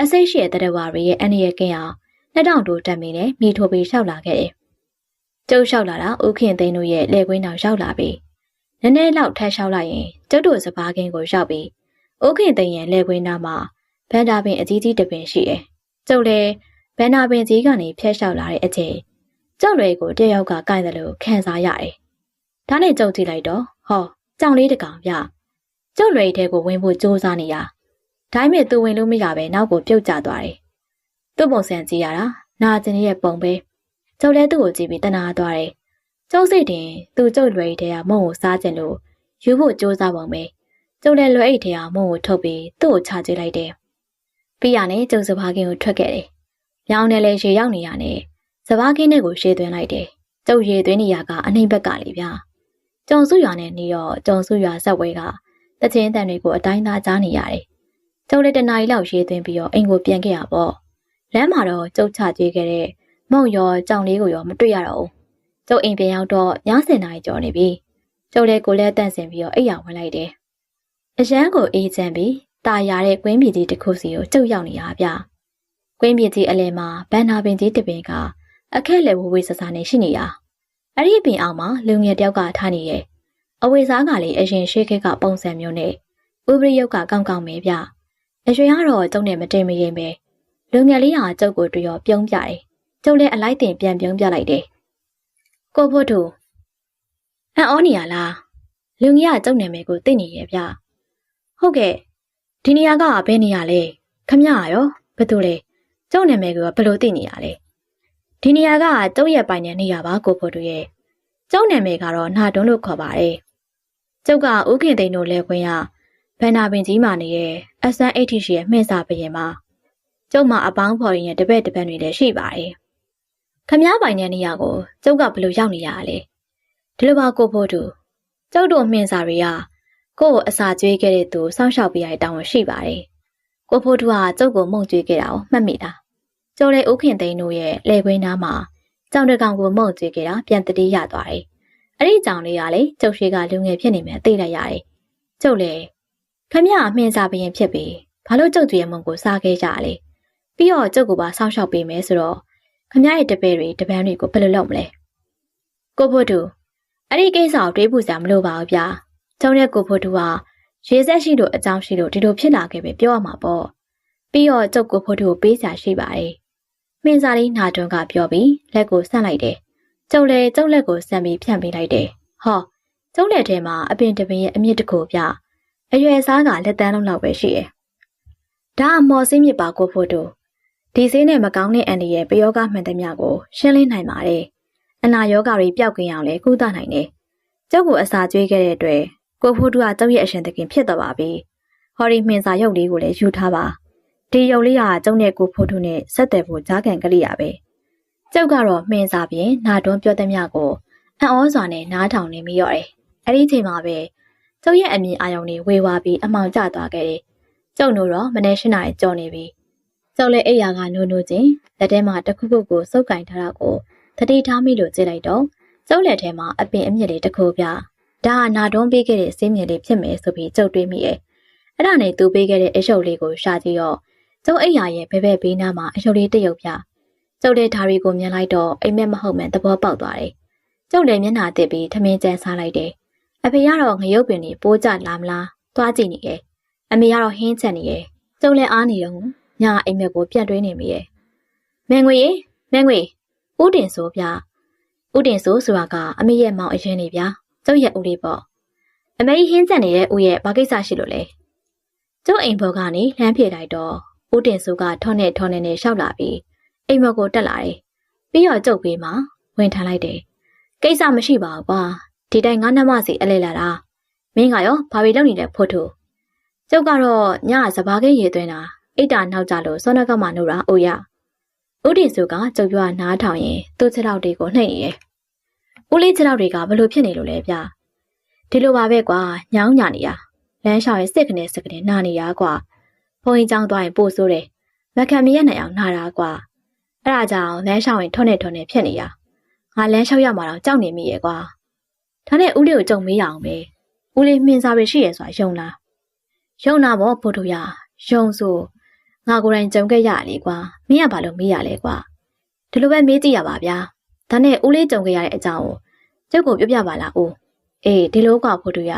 အစိတ်ရှိတဲ့တရဝရီရဲ့အန်ရရဲ့ကင်းအောင်လက်တောင်တို့တက်မိနဲ့မိထိုးပြီးရှောက်လာခဲ့တယ် ကျုပ်လျှောက်လာတာဥခင်သိန်းတို့ရဲ့လက်ကွင်းတော်ရောက်လာပြီ။နည်းနည်းလောက်ထပ်လျှောက်လိုက်ရင်ကျုပ်တို့စပားကင်းကိုရောက်ပြီ။ဥခင်သိန်းရဲ့လက်ကွင်းသားမှာဘန်ဒါပင်အကြီးကြီးတစ်ပင်ရှိတယ်။ကျုပ်လည်းဘန်ဒါပင်ကြီးကနေဖျက်လျှောက်လာတဲ့အချိန်ကျုပ်တွေကိုတယောက်ကကိုင်တယ်လို့ခံစားရတယ်။ဒါနဲ့ကျုပ်ကြည့်လိုက်တော့ဟောကြောင်လေးတကောင်ပြ။ကျုပ်လွယ်ထဲကိုဝင်ဖို့ကြိုးစားနေရ။ဒါပေမဲ့သူဝင်လို့မရပဲနောက်ကိုပြုတ်ကျသွားတယ်။သူ့ပုံစံကြည့်ရတာနာကျင်ရဲ့ပုံပဲ။ ကျုပ်လည်းသူ့ကိုကြည့်ပြီးတနာသွားတယ်။ကျုပ်စိတ်တင်သူ့ကျုပ်လွယ်အိတ်ထဲကမုံကိုစားကျင်လို့ယူဖို့ကြိုးစားပုံပဲ။ကျုပ်လည်းလွယ်အိတ်ထဲကမုံကိုထုတ်ပြီးသူ့ကိုချကြည့်လိုက်တယ်။ပြီးရနဲ့ကျုပ်စဘာကင်းကိုထွက်ခဲ့တယ်။မြောင်းနဲ့လည်းရေရောက်နေရနဲ့စဘာကင်းနဲ့ကိုရှေ့သွင်းလိုက်တယ်။ကျုပ်ရေသွင်းနေရကအနှိမ့်ဘက်ကလေဗျာ။ကျုံစုရွာနဲ့နေတော့ကျုံစုရွာဆက်ဝဲကတချင်းတန်တွေကိုအတိုင်းသားကြားနေရတယ်။ကျုပ်လည်းတနားရီလောက်ရေသွင်းပြီးတော့အိမ်ကိုပြန်ခဲ့ရပေါ့။လမ်းမှာတော့ကျုပ်ချကြည့်ခဲ့တဲ့ မုံရောကြောင်လေးကိုရောမတွေ့ရတော့ဘူးကျုပ်အိမ်ပြန်ရောက်တော့ည7နာရီကျော်နေပြီကျုပ်လည်းကိုလည်းတန့်စင်ပြီးတော့အိပ်ရဝင်လိုက်တယ်အရန်ကိုအေးချမ်းပြီးตาရတဲ့ကွင်းပြည်ကြီးတစ်ခုစီကိုကျုပ်ရောက်နေရဗျကွင်းပြည်ကြီးအလဲမှာဘန်နာပင်ကြီးတစ်ပင်ကအခက်လေဝဝေးဆဆာနေရှိနေရအဲ့ဒီပင်အောင်မှာလူငယ်တယောက်ကထားနေရဲ့အဝေစားကလေးအရင်ရှေ့ခက်ကပုံစံမျိုးနဲ့ဥပရိယုတ်ကကောင်းကောင်းပဲဗျအရွှေကတော့ကျုံနဲ့မတိမ်မရင်ပဲလူငယ်လေးဟာကျုပ်ကိုတွေ့ရောပြုံးပြတယ် ကျုပ်လည်းအလိုက်တင်ပြန်ပြုံးပြလိုက်တယ်။ကိုဖို့တို့အံ့ဩနေရလား။လူကြီးကကျုပ်နာမည်ကိုသိနေရဲ့ဗျ။ဟုတ်ကဲ့ဒီနေရာကဘယ်နေရာလဲ။ခမရရောဘယ်သူလဲ။ကျုပ်နာမည်ကဘယ်လိုသိနေရလဲ။ဒီနေရာကကျုပ်ရဲ့ပိုင်တဲ့နေရာပါကိုဖို့တို့ရဲ့။ကျုပ်နာမည်ကတော့နာတွန်းလို့ခေါ်ပါတယ်။ကျုပ်ကဥခင်သိန်းတို့လဲခွင့်ရဘန္နာပင်ကြီးမာနေရဲ့အစမ်းအိတ်ထိရှိရဲ့မှင့်စာပရင်မှာကျုပ်မှာအပေါင်းဖော်ရင်ရဲ့တပည့်တပည့်တွေလည်းရှိပါတယ် ခမားပိုင်တဲ့နေရာကိုကျုပ်ကဘယ်လိုရောက်နေရလဲဒီလိုပါကိုဖို့တူကျုပ်တို့မှင့်စာတွေကကိုယ့်ကိုအစာကျွေးခဲ့တဲ့သူစောင့်ရှောက်ပေးရတဲ့တောင်းဝန်ရှိပါတယ်ကိုဖို့တူကကျုပ်ကိုမုံကျွေးခဲ့တာကိုမှတ်မိလားကျုပ်လည်းဥခင်သိန်းတို့ရဲ့လဲခွင်းသားမှာကြောင်တကောင်ကိုမုံကျွေးခဲ့တာပြန်တတိရသွားတယ်အဲ့ဒီကြောင်လေးကလေကျုပ်ရှိကလူငယ်ဖြစ်နေမယ်သိလိုက်ရတယ်ကျုပ်လည်းခမရအမှင်စားပရင်ဖြစ်ပြီးဘာလို့ကျုပ်ကြီးရဲ့မုံကိုစားခဲ့ကြလဲပြီးတော့ကျုပ်ကိုပါစောင့်ရှောက်ပေးမယ်ဆိုတော့ ခမရရဲ့တပည့်တွေတပန်းတွေကိုဘယ်လိုလုပ်မလဲကိုဖို့တူအဲ့ဒီကိစ္စကိုတွေးဖို့စရာမလိုပါဘူးဗျာကျုံတဲ့ကိုဖို့တူကရေဆက်ရှိလို့အကြောင်းရှိလို့ဒီလိုဖြစ်လာခဲ့ပဲပြောရမှာပေါ့ပြီးတော့ကျုပ်ကိုဖို့တူကိုပေးစာရှိပါတယ်မင်းစားလေးနာတွန်းကပြောပြီးလက်ကိုဆန့်လိုက်တယ်ကျုပ်လည်းကျုပ်လက်ကိုဆန့်ပြီးဖြန့်ပေးလိုက်တယ်ဟောကျုပ်လက်ထဲမှာအပင်တပင်ရဲ့အမြင့်တစ်ခုပြအရွယ်စားကလက်တန်းလုံးလောက်ပဲရှိတယ်ဒါအမော်စင်းမြစ်ပါကိုဖို့တူ ဒီစင်းနဲ့မကောင်းတဲ့အန်ဒီရဲ့ပယောဂမှန်သမျှကိုရှင်းလင်းနိုင်ပါတယ်အနာယောဂါတွေပျောက်ကင်းအောင်လဲကုသနိုင်တယ်ကျုပ်ကိုအစာကျွေးခဲ့တဲ့အတွက်ကိုဖိုးတူကကျုပ်ရဲ့အရှင်သခင်ဖြစ်သွားပါပြီ။ဟော်ရီမှင်စာရုပ်လေးကိုလည်းယူထားပါ။ဒီရုပ်လေးကကျုံနဲ့ကိုဖိုးတူနဲ့ဆက်တယ်ဖို့ကြားကန်ကလေးရပဲ။ကျုပ်ကတော့မှင်စာပြင်နာတွန်းပြောသည်များကိုအံ့ဩစွာနဲ့နားထောင်နေမိရော့တယ်။အဲ့ဒီချိန်မှာပဲကျုပ်ရဲ့အမြင်အာရုံတွေဝေဝါပြီးအမောင်ကျသွားခဲ့တယ်။ကျုပ်တို့တော့မနေ့၈နာရီကြော်နေပြီ။ ကျုပ်လည်းအိယာကနိုးနိုးချင်းလက်ထဲမှာတခုခုကိုစုပ်ကင်ထားတာကိုတတိထားမိလို့ကြည့်လိုက်တော့ကျုပ်လက်ထဲမှာအပင်အမြင့်လေးတစ်ခုပြဒါကနာတွန်းပေးခဲ့တဲ့စင်းမြင်လေးဖြစ်မယ်ဆိုပြီးကြုံတွေ့မိရဲ့အဲ့ဒါနဲ့သူပေးခဲ့တဲ့အယုတ်လေးကိုရှာကြည့်တော့ကျုံအိယာရဲ့ဘဲဘဲဘေးနားမှာအယုတ်လေးတစ်ယုတ်ပြကျုံတဲ့ဓာရီကိုမြင်လိုက်တော့အိမ်မက်မဟုတ်မှန်သဘောပေါက်သွားတယ်ကျုံလည်းမျက်နှာတစ်ပြီးထမင်းကျန်းစားလိုက်တယ်အဖေကတော့ငရုတ်ပင်တွေပိုးကြလာမလားသွားကြည့်နေရဲ့အမေကတော့ဟင်းချက်နေရဲ့ကျုံလည်းအားနေတော့ ညာအိမ်မက်ကိုပြတ်တွင်းနေမိရဲ့မန်ငွေရေမန်ငွေဦးတင်ဆိုပြဦးတင်ဆိုဆိုတာကအမေရဲ့မောင်အရင်နေဗျာကျုပ်ရဲ့ဦးလေးပေါ့အမေဟင်းဆက်နေတဲ့ဦးရဲ့ဘာကိစ္စရှိလို့လဲကျုပ်အိမ်ဘော်ကနေလှမ်းပြေလိုက်တော့ဦးတင်စုကထောနဲ့ထောနဲ့နဲ့ရှောက်လာပြီးအိမ်ဘော်ကိုတက်လာတယ်ပြီးတော့ကျုပ်ပေးမှဝင်ထမ်းလိုက်တယ်ကိစ္စမရှိပါဘူးကွာဒီတိုင်းငါးနှမစီအလဲလာတာမင်းကရောဘာတွေလုပ်နေလဲဖို့ထို့ကျုပ်ကတော့ညစဘာကင်းရေသွင်းတာ အိတ်တာနောက်ကြလို့စောနကမှနှုတ်တာအိုရဦးတင်စုကကျုပ်ပြောနားထောင်ရင်သူ့ခြေထောက်တွေကိုနှိပ်နေတယ်ဦးလေးခြေထောက်တွေကဘလို့ဖြစ်နေလို့လဲဗျဒီလိုပါပဲကွာညောင်းညာနေရလမ်းလျှောက်ရင်စစ်ကနေစစ်ကနေနာနေရကွာဘုံကြီးကျောင်းသွားရင်ပို့ဆိုးတယ်မခံမရနိုင်အောင်နာတာကွာအဲ့ဒါကြောင့်လမ်းလျှောက်ရင်ထွန်းနေထွန်းနေဖြစ်နေရငါလမ်းလျှောက်ရမှာတော့ကြောက်နေမိရဲ့ကွာဒါနဲ့ဦးလေးကိုကြုံမေးရအောင်ပဲဦးလေးမှင်စားပဲရှိရဆိုတာယုံလားယုံတာပေါ့ဖိုးတို့ရယုံဆို ငါကိုယ်တိုင်ကြုံခဲ့ရလေကွာမင်းကဘာလို့မေးရလဲကွာဒီလိုပဲမေးကြည့်ရပါဗျာဒါနဲ့ဦးလေးကြုံခဲ့ရတဲ့အကြောင်းကိုကျုပ်ကိုပြောပြပါလားဦးအေးဒီလိုကဖို့တူရ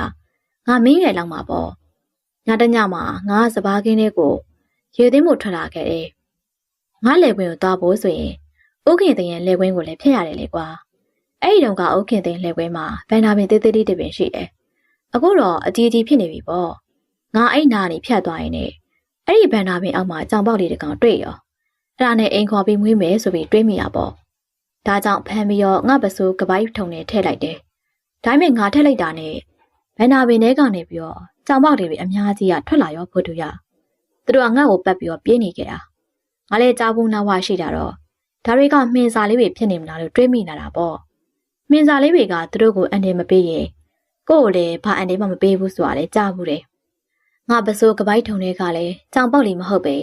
ငါမင်းငယ်လောက်မှာပေါ့ညတညမှာငါစပားကင်းလေးကိုရေသိမ်းဖို့ထွက်လာခဲ့တယ်ငါလေခွင်းကိုသွားဖို့ဆိုရင်ဥခင်တင်ရဲ့လေခွင်းကိုလည်းဖျက်ရတယ်လေကွာအဲ့ဒီတုန်းကဥခင်တင်လေခွင်းမှာဗန်နာပင်သေးသေးလေးတစ်ပင်ရှိတယ်အခုတော့အကြီးကြီးဖြစ်နေပြီပေါ့ငါအဲ့နာနေဖြတ်သွားရင်ね အဲ့ဒီဗန်နာပင်အောက်မှာကြောင်ပေါက်လေးတစ်ကောင်တွေ့ရောအဲ့ဒါနဲ့အိမ်ခေါ်ပြီးမွေးမယ်ဆိုပြီးတွေးမိရပေါ့ဒါကြောင့်ဖမ်းပြီးတော့ငါပစိုးကပိုက်ထုံနဲ့ထည့်လိုက်တယ်။ဒါပေမဲ့ငါထည့်လိုက်တာနဲ့ဘန်နာပင်ထဲကနေပြီးတော့ကြောင်ပေါက်တွေပဲအများကြီးကထွက်လာရောဖို့တူရ။သူတို့ကငါ့ကိုပတ်ပြီးတော့ပြေးနေကြတာ။ငါလည်းကြားဘူးနာဝရှိတာတော့ဒါတွေကမှင်စာလေးတွေဖြစ်နေမလားလို့တွေးမိနေတာပေါ့။မှင်စာလေးတွေကသူတို့ကိုအန်တယ်မပေးရင်ကို့ကိုလည်းဘာအန်တယ်မှမပေးဘူးဆိုတာလည်းကြားဘူးတယ်။ ငါပစိုးကပိုက်ထုံတွေကလည်းကြောင်ပေါက်လေးမဟုတ်ပဲ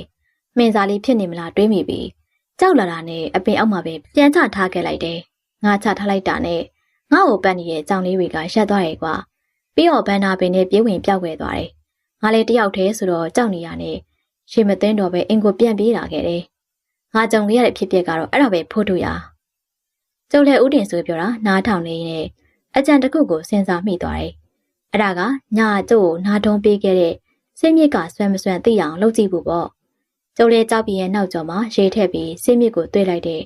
မှင်စာလေးဖြစ်နေမလားတွေးမိပြီးကြောက်လာတာနဲ့အပင်အောက်မှာပဲပြန်ချထားခဲ့လိုက်တယ်။ငါချထားလိုက်တာနဲ့ငါ့ကိုပတ်နေတဲ့ကြောင်လေးတွေကရက်သွားရဲ့ကွာ။ပြီးတော့ဘန်နာပင်နဲ့ပြေးဝင်ပြောက်ွယ်သွားတယ်။ငါလည်းတယောက်တည်းဆိုတော့ကြောက်နေရနဲ့ရှေမသိန်းတော့ပဲအင်ကိုပြန်ပြေးလာခဲ့တယ်။ငါကြုံခဲ့ရတဲ့ဖြစ်ပျက်ကတော့အဲ့ဒါပဲဖို့တို့ရ။ကျုပ်လည်းဥတင်ဆိုပြောတာနားထောင်နေနေအကြံတစ်ခုကိုစဉ်းစားမိသွားတယ်။အဲ့ဒါကညာကျို့နားထုံးပေးခဲ့တဲ့ စိတ်မြစ်ကဆွဲမဆွဲသိအောင်လုပ်ကြည့်ဖို့ပေါ့ကျုံလေးကြောက်ပြီးရဲ့နောက်ကျော်မှာရေထက်ပြီးစင်းမြစ်ကိုတွေ့လိုက်တဲ့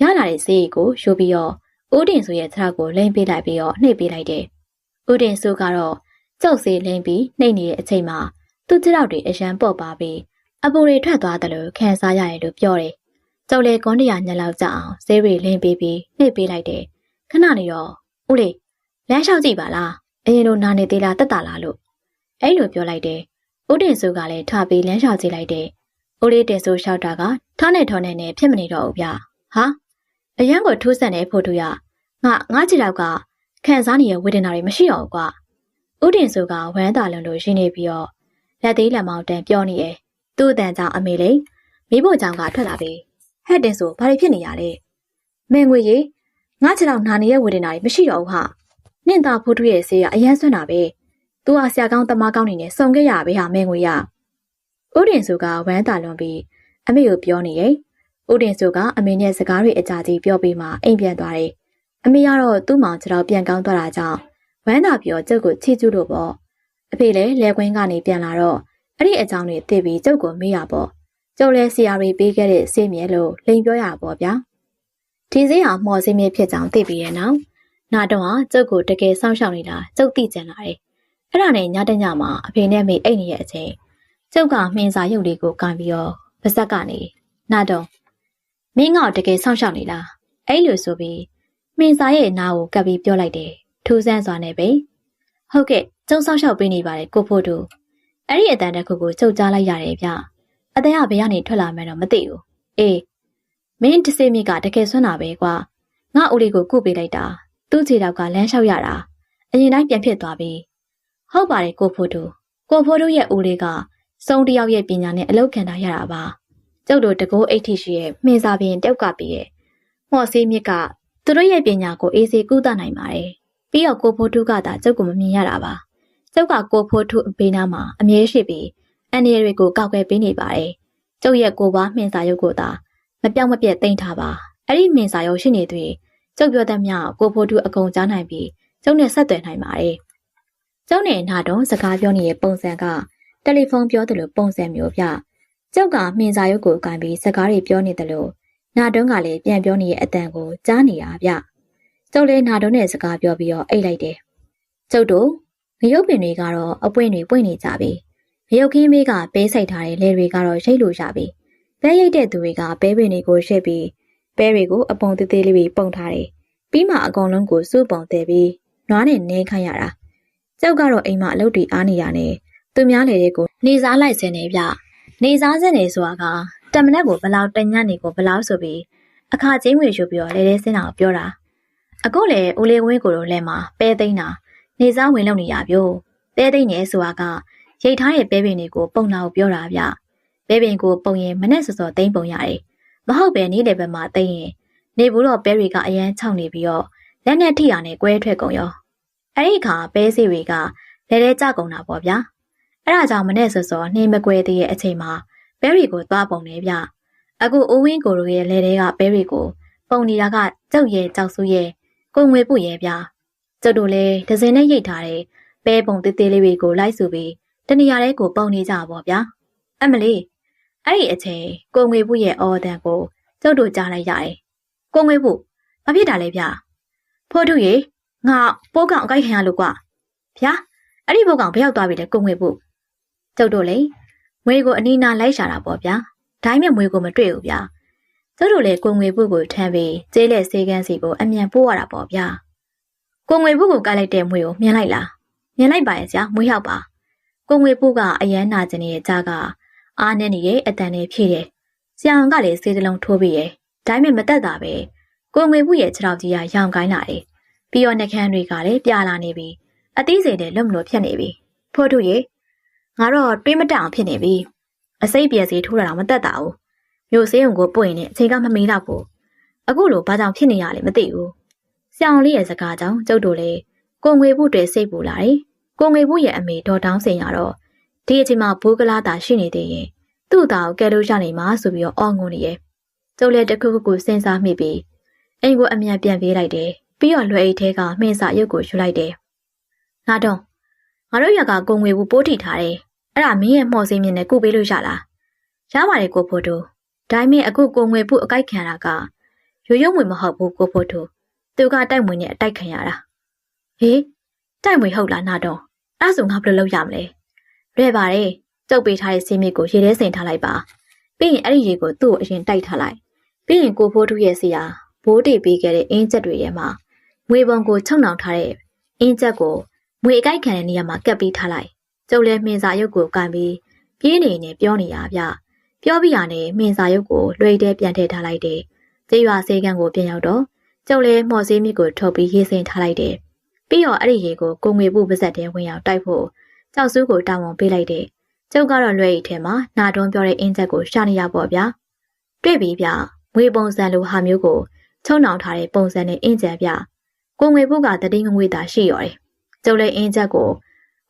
ရလာတဲ့စေးကိုယူပြီးတော့ဦးတင်စုရဲ့ခြေထောက်ကိုလိမ့်ပေးလိုက်ပြီးတော့နှိပ်ပေးလိုက်တယ်။ဦးတင်စုကတော့ကြောက်စေးလိမ့်ပြီးနှိပ်နေတဲ့အချိန်မှာသူ့ခြေထောက်တွေအရန်ပေါ့ပါပြီးအပူတွေထွက်သွားတယ်လို့ခံစားရတယ်လို့ပြောတယ်။ကျုံလေးကွန်တရာညက်လောက်ကြအောင်စေးတွေလိမ့်ပေးပြီးနှိပ်ပေးလိုက်တယ်။ခဏနေတော့ဦးလေးလမ်းလျှောက်ကြည့်ပါလားအရင်လိုနာနေသေးလားတက်တာလားလို့အဲ့လိုပြောလိုက်တယ် ဥတင်စုကလည်းထပြီးလမ်းလျှောက်ကြည့်လိုက်တယ်ဦးလေးတင်စုလျှောက်တာကထောနဲ့ထောနဲ့နဲ့ဖြစ်မနေတော့ဘူးဗျဟာအရန်ကိုထိုးဆက်နေဖို့တူရငါငါချီတော့ကခံစားနေရဝေဒနာတွေမရှိတော့ဘူးကွာဥတင်စုကဝမ်းသာလွန်လို့ရင်းနေပြီးတော့လက်သေးလက်မောင်းတန်ပြောနေရဲ့သူ့အတန်ကြောင့်အမေလေးမိဖို့ကြောင့်ကထွက်လာပြီဟဲ့တင်စုဘာတွေဖြစ်နေရလဲမင်းငွေကြီးငါချီတော့နာနေရဝေဒနာတွေမရှိတော့ဘူးဟာနင့်သားဖို့တူရဲ့ဆေးကအရန်ဆွမ်းတာပဲ သူကဆရာကောင်းတမကောင်းနေနဲ့စုံခဲ့ရပဲဟာမင်းငွေရဥတင်စုကဝမ်းသာလွန်ပြီးအမေကိုပြောနေရဲ့ဥတင်စုကအမေနဲ့စကားတွေအကြကြီးပြောပြီးမှအိမ်ပြန်သွားတယ်အမေကတော့သူ့မောင်ကျွန်တော်ပြန်ကောင်းသွားတာကြောင့်ဝမ်းသာပြီးတော့ကျုပ်ကိုချီကျူးလို့ပေါ့အဖေလည်းလဲကွင်းကနေပြန်လာတော့အဲ့ဒီအကြောင်းတွေသိပြီးကျုပ်ကိုမေးရပေါ့ကျုပ်လည်းဆရာတွေပေးခဲ့တဲ့စေးမြဲလို့လိန်ပြောရပေါ့ဗျာဒီစေးဟာမော်စေးမြဲဖြစ်ကြောင်းသိပြီးရဲ့နောက်နာတော့ဟာကျုပ်ကိုတကယ်စောင့်ရှောက်နေတာကျုပ်သိကြလာတယ် အဲ့ဒါနဲ့ညတညမှာအဖေနဲ့မေအိတ်နေရဲ့အချိန်ကျုပ်ကမှင်စာရုပ်လေးကိုကန်ပြီးတော့ပါဇက်ကနေနာတော့မင်းငါ့ကိုတကယ်စောင့်ရှောက်နေလားအဲ့လိုဆိုပြီးမင်းစာရဲ့နာကိုကပ်ပြီးပြောလိုက်တယ်ထူးဆန်းစွာနဲ့ပဲဟုတ်ကဲ့ကျုံဆောင်ရှောက်ပေးနေပါတယ်ကိုဖို့တို့အဲ့ဒီအတန်တစ်ခုကိုကျုပ်ကြားလိုက်ရတယ်ဗျအတန်ကဘယ်ကနေထွက်လာမှန်းတော့မသိဘူးအေးမင်းတစေမြစ်ကတကယ်ဆွမ်းတာပဲကွာငါဦးလေးကိုကုပေးလိုက်တာသူ့ခြေထောက်ကလမ်းလျှောက်ရတာအရင်တိုင်းပြန်ဖြစ်သွားပြီ ဟုတ်ပါတယ်ကိုဖို့တို့ကိုဖို့တို့ရဲ့ဦးလေးကစုံတယောက်ရဲ့ပညာနဲ့အလောက်ခံတာရတာပါကျုပ်တို့တကိုးအိတ်ထိရှိရဲ့မှင်စာပင်တောက်ကပြီးရဲ့မော်စေးမြစ်ကသူတို့ရဲ့ပညာကိုအေးစေကုသနိုင်ပါတယ်ပြီးတော့ကိုဖိုးထုကသာကျုပ်ကိုမမြင်ရတာပါကျုပ်ကကိုဖိုးထုအပေးနာမှာအမြဲရှိပြီးအန်ဒီတွေကိုကောက်ွယ်ပေးနေပါတယ်ကျုပ်ရဲ့ကိုပါမှင်စာရုပ်ကိုသာမပြောင်းမပြတ်သိမ့်ထားပါအဲ့ဒီမှင်စာရုပ်ရှိနေသွေးကျုပ်ပြောတဲ့မြကိုဖိုးထုအကုန်ကြားနိုင်ပြီးကျုပ်နဲ့ဆက်သွယ်နိုင်ပါတယ် ကျုပ်နဲ့နာတော့စကားပြောနေတဲ့ပုံစံကတယ်လီဖုန်းပြောတယ်လို့ပုံစံမျိုးပြကျုပ်ကမှင်စာရုပ်ကိုကန်ပြီးစကားတွေပြောနေတယ်လို့နာတွန်းကလည်းပြန်ပြောနေတဲ့အတန်ကိုကြားနေတာဗျကျုပ်လည်းနာတွန်းနဲ့စကားပြောပြီးတော့အိတ်လိုက်တယ်ကျုပ်တို့ငရုတ်ပင်တွေကတော့အပွင့်တွေပွင့်နေကြပြီငရုတ်ခင်းမေးကပေးဆိုင်ထားတဲ့လဲတွေကတော့ရိတ်လို့ရပြီပဲရိတ်တဲ့သူတွေကပဲပင်တွေကိုရှက်ပြီးပဲတွေကိုအပုံသေးသေးလေးတွေပုံထားတယ်ပြီးမှအကောင်လုံးကိုစုပုံတဲပြီးနွားနဲ့နင်းခိုင်းရတာ ကျုပ်ကတော့အိမ်မှာအလုပ်တွေအားနေရနေသူများလေတဲ့ကိုနေစားလိုက်စင်းနေဗျနေစားစင်းနေဆိုတာကတမနက်ကိုဘလောက်တညနေကိုဘလောက်ဆိုပြီးအခါချင်းဝင်ယူပြီးတော့လဲလဲစင်းတာကိုပြောတာအခုလေဦးလေးဝင်းကိုတို့လဲမှာပဲသိန်းတာနေစားဝင်လုပ်နေရပြို့ပဲသိန်းနေဆိုတာကရိတ်ထားတဲ့ပဲပင်တွေကိုပုံနာကိုပြောတာဗျပဲပင်ကိုပုံရင်မနဲ့စောစောသိန်းပုံရတယ်မဟုတ်ပဲနေ့လေဘက်မှာသိရင်နေဘူးတော့ပဲတွေကအရန်ခြောက်နေပြီးတော့လက်နဲ့ထိရနဲ့ကွဲထွက်ကုန်ရော အဲ့ဒီအခါပဲစီတွေကလဲလဲကြကုန်တာပေါ့ဗျာအဲ့ဒါကြောင့်မနဲ့စောစောနှင်းမကွဲသေးတဲ့အချိန်မှာဘဲရီကိုသွားပုံနေဗျအခုအိုးဝင်းကိုတို့ရဲ့လဲတဲကဘဲရီကိုပုံနေတာကကြောက်ရဲကြောက်ဆူရဲကိုငွေပုရဲဗျကျုပ်တို့လည်းဒဇင်နဲ့ရိတ်ထားတဲ့ပဲပုံသေးသေးလေးတွေကိုလိုက်စုပြီးတနေရာလေးကိုပုံနေကြပါဗျာအမလေးအဲ့ဒီအချိန်ကိုငွေပုရဲ့အော်တန်ကိုကျုပ်တို့ကြားလိုက်ရတယ်ကိုငွေပုဘာဖြစ်တာလဲဗျဖိုးထုရေ ငါပိုးကောင်အကိုက်ခံရလို့ကွာဗျာအဲ့ဒီပိုးကောင်ဘယ်ရောက်သွားပြီလဲကိုငွေပုကျုပ်တို့လေငွေကိုအနီးနားလိုက်ရှာတာပေါ့ဗျာ။ဒါမှမဟုတ်ငွေကိုမတွေ့ဘူးဗျာ။သူတို့လည်းကိုငွေပုကိုထမ်းပြီးကျေးလက်စေကန်းစီကိုအမြန်ပို့ရတာပေါ့ဗျာ။ကိုငွေပုကိုကလိုက်တဲ့ငွေကိုမြင်လိုက်လား။မြင်လိုက်ပါရဲ့ဗျာ။မွေးရောက်ပါ။ကိုငွေပုကအယမ်းနာခြင်းရဲ့ကြားကအားနဲ့နေရဲ့အတန်နဲ့ဖြည့်တယ်။ဆရာဝန်ကလည်းစေးတလုံးထိုးပြီးရဲ့။ဒါမှမတက်တာပဲ။ကိုငွေပုရဲ့ခြေထောက်ကြီးကရောင်ကိုင်းလာတယ်။ ပြီးတော့နှကန်းတွေကလည်းပြာလာနေပြီ။အသီးစိမ်နဲ့လွတ်မလို့ဖြတ်နေပြီ။ဖို့တို့ရဲ့ငါတော့တွေးမတက်အောင်ဖြစ်နေပြီအစိတ်ပြက်စီထိုးတာတော့မတက်တာဘူးမြို့စေးုံကိုပွင့်နေအချိန်ကမမေးတော့ဘူးအခုလိုဘာကြောင့်ဖြစ်နေရလဲမသိဘူးဆရာအောင်လေးရဲ့စကားကြောင့်ကျုပ်တို့လည်းကိုငွေဖို့တွေစိတ်ပူလာတယ်ကိုငွေဖို့ရဲ့အမေဒေါ်တောင်းစင်ရတော့ဒီအချိန်မှာဘိုးကလာတာရှိနေသေးရင်သူ့သားကိုကဲလို့ရနိုင်မှာဆိုပြီးတော့အော်ငုံနေရဲ့ကျုပ်လည်းတခုခုကိုစဉ်းစားမိပြီးအိမ်ကိုအမြန်ပြန်ပြေးလိုက်တယ် ပြီးတော့လွယ်အိတ်ထဲကမှင်စာရုပ်ကိုယူလိုက်တယ်ငါတော့ငါတို့ရကကိုငွေဘူးပိုးထိထားတယ်အဲ့ဒါမင်းရဲ့မှော်စင်းမြင့်နဲ့ကုပေးလို့ရလားရပါတယ်ကိုဖိုးတို့ဒါပေမဲ့အခုကိုငွေဖို့အကိုက်ခံတာကရိုးရိုးငွေမဟုတ်ဘူးကိုဖိုးတို့သူကတိုက်မွေနဲ့အတိုက်ခံရတာဟေးတိုက်မွေဟုတ်လားနာတော့အဲ့ဆိုငါဘယ်လိုလုပ်ရမလဲလွယ်ပါတယ်ကျုပ်ပေးထားတဲ့စင်းမြစ်ကိုရေထဲဆင်ထားလိုက်ပါပြီးရင်အဲ့ဒီရေကိုသူ့ကိုအရင်တိုက်ထားလိုက်ပြီးရင်ကိုဖိုးတို့ရဲ့စီယာဘိုးတေပေးခဲ့တဲ့အင်းချက်တွေရဲ့မှာ ငွေပုံကိုချုံနှောင်ထားတဲ့အင်းချက်ကိုမွေအကိုက်ခံတဲ့နေရာမှာကပ်ပြီးထားလိုက်ကျုပ်လည်းမင်းစာရုပ်ကိုကန်ပြီးပြေးနေနေပြောနေရဗျပြောပြီးရနဲ့မင်းစာရုပ်ကိုလွှဲတဲပြန်ထည့်ထားလိုက်တယ်ကျေးရွာစေကန်းကိုပြန်ရောက်တော့ကျုပ်လည်းမော်စေးမြစ်ကိုထုတ်ပြီးရေးစင်ထားလိုက်တယ်ပြီးတော့အဲ့ဒီရေကိုကိုငွေပုပါဇက်တဲဝင်ရောက်တိုက်ဖို့ကြောက်စုကိုတာဝန်ပေးလိုက်တယ်ကျုပ်ကတော့လွှဲရီထဲမှာနာတွန်းပြောတဲ့အင်းချက်ကိုရှာနေရပေါ့ဗျာတွေ့ပြီဗျမွေပုံစံလိုဟာမျိုးကိုချုံနှောင်ထားတဲ့ပုံစံနဲ့အင်းချက်ဗျ ကိုငွေပုကတတိမငွေသာရှိရော်တယ်။ကျုပ်လည်းအင်းချက်ကို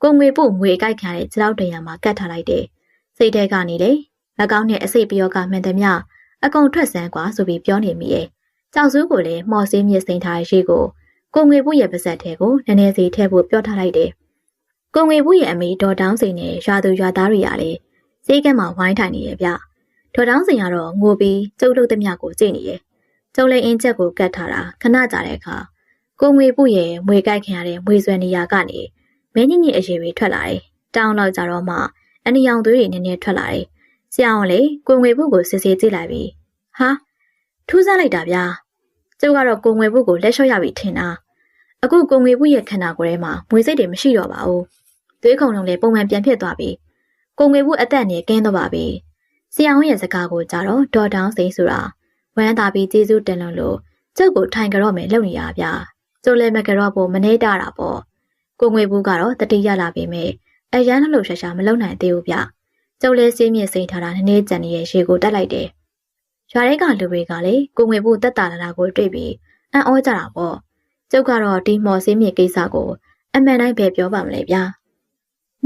ကိုငွေပုငွေကြိုက်ခံတဲ့ခြေထောက်တရံမှာကတ်ထားလိုက်တယ်။စိတ်ထဲကနေလေမကောင်းတဲ့အစိတ်ပျောကမှန်သမျှအကုန်ထွက်ဆန်းကွာဆိုပြီးပြောနေမိရဲ့။ကြောက်စိုးကိုလည်းမော်စေးမြစ်စိန်ထားရှိကိုကိုငွေပုရဲ့ပါဇက်ထဲကိုနည်းနည်းစီထည့်ဖို့ပြောထားလိုက်တယ်။ကိုငွေပုရဲ့အမေဒေါ်တောင်းစိန်နဲ့ရွာသူရွာသားတွေကလည်းဈေးကမှာဝိုင်းထိုင်နေရဲ့ဗျ။ဒေါ်တောင်းစင်ကတော့ငိုပြီးကျုပ်လှုပ်သမျှကိုကြည့်နေရဲ့။ကျုပ်လည်းအင်းချက်ကိုကတ်ထားတာခဏကြာတဲ့အခါ ကိုငွေပုရဲ့မွေကြိုက်ခင်ရတဲ့မွေဆွဲနေရာကနေမင်းကြီးကြီးအရေးတွေထွက်လာတယ်တောင်းလောက်ကြတော့မှအနီရောင်သွေးတွေနည်းနည်းထွက်လာတယ်ဆရာအောင်လေကိုငွေပုကိုစစ်စစ်ကြည့်လိုက်ပြီးဟာထူးဆန်းလိုက်တာဗျာကျုပ်ကတော့ကိုငွေပုကိုလက်လျှော့ရပြီထင်တာအခုကိုငွေပုရဲ့ခန္ဓာကိုယ်ထဲမှာမွေစိတ်တွေမရှိတော့ပါဘူးသွေးခုံလုံးလည်းပုံမှန်ပြန်ဖြစ်သွားပြီကိုငွေပုအသက်နဲ့ကင်းတော့ပါပြီဆရာအောင်ရဲ့စကားကိုကြတော့ဒေါ်တောင်းစိန်ဆိုတာဝမ်းသာပြီးကျေးဇူးတင်လို့လို့ကျုပ်ကိုထိုင်ကြတော့မယ်လုပ်နေရဗျာ ကျုပ်လည်းမကြတော့ဖို့မနေတာတာပေါ့ကိုငွေဘူးကတော့တတိရလာပြီမဲ့အရန်လှလို့ရှာရှာမလုံနိုင်သေးဘူးဗျကျုပ်လည်းစင်းမြင့်စိန်ထားတာနည်းနည်းကြံနေရဲ့ရေကိုတက်လိုက်တယ်ရွာထဲကလူတွေကလည်းကိုငွေဘူးတက်တာလာတာကိုတွေ့ပြီးအံ့ဩကြတာပေါ့ကျုပ်ကတော့ဒီမော်စင်းမြင့်ကိစ္စကိုအမှန်တိုင်းပဲပြောပါမလဲဗျာ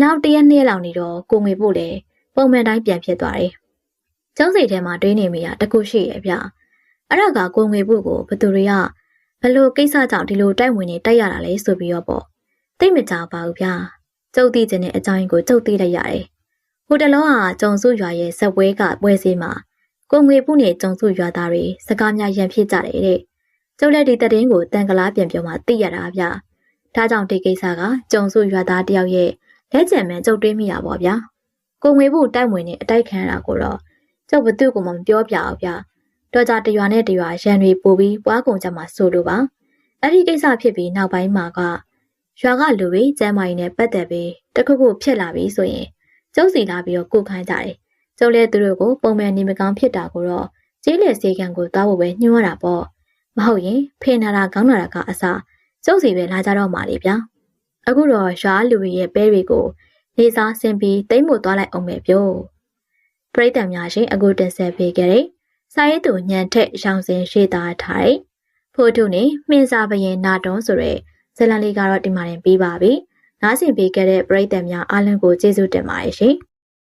နောက်တရက်နေ့လောက်နေတော့ကိုငွေဘူးလည်းပုံမှန်တိုင်းပြန်ဖြစ်သွားတယ်ကျောင်းစိတ်ထဲမှာတွေးနေမိတာတခုရှိရဲ့ဗျအဲ့ဒါကကိုငွေဘူးကိုဘသူတွေက ဘလို့ကိစ္စကြောင့်ဒီလိုတိုက်ဝင်နေတိုက်ရတာလဲဆိုပြီးတော့ပေါ့သိမကြပါဘူးဗျာကျုပ်သိခြင်းတဲ့အကြောင်းကိုကျုပ်သိလိုက်ရတယ်ဟိုတလောကကြုံစုရွာရဲ့ဇက်ပွဲကပွဲစည်းမှာကိုငွေပုနဲ့ကြုံစုရွာသားတွေစကားများရန်ဖြစ်ကြတယ်တဲ့ကျုပ်လည်းဒီတည်င်းကိုတန်ကလားပြန်ပြောမှသိရတာဗျာဒါကြောင့်ဒီကိစ္စကကြုံစုရွာသားတယောက်ရဲ့လက်ကျန်မှန်ကျုပ်တွေးမိတာပေါ့ဗျာကိုငွေပုတိုက်ဝင်နေအတိုက်ခံရတာကိုတော့ကျုပ်ဘသူ့ကိုမှမပြောပြအောင်ဗျာ တော့ကြတရွာနဲ့တရွာရန်တွေပို့ပြီးပွားကုန်ကြမှာဆိုလိုပါအဲ့ဒီကိစ္စဖြစ်ပြီးနောက်ပိုင်းမှာကရွာကလူတွေကျမ်းမာရေးနဲ့ပတ်သက်ပြီးတခုခုဖြစ်လာပြီဆိုရင်ကျုပ်စီလာပြီးတော့ကိုခိုင်းကြတယ်ကျုပ်လည်းသူတို့ကိုပုံမှန်နေမကောင်းဖြစ်တာကိုတော့ကျေးလက်စေကံကိုတောက်ဖို့ပဲညှိုးရတာပေါ့မဟုတ်ရင်ဖေနာတာခေါင်းနာတာကအစားကျုပ်စီပဲလာကြတော့မှာလေဗျာအခုတော့ရွာလူတွေရဲ့ပဲတွေကိုနေစားဆင်ပြီးတိမ့်မို့သွားလိုက်အောင်ပဲပြောပရိသတ်များရှင်အခုတင်ဆက်ပေးကြတဲ့ စာရေးသူညံထက်ရောင်စင်ရှိသားထားတဲ့ဖိုးထုနဲ့မှင်စာဘရင်နာတွန်းဆိုတဲ့ဇလန်လေးကတော့ဒီမှာတင်ပြီးပါပြီ။နားဆင်ပေးခဲ့တဲ့ပရိသတ်များအားလုံးကိုကျေးဇူးတင်ပါတယ်ရှင်။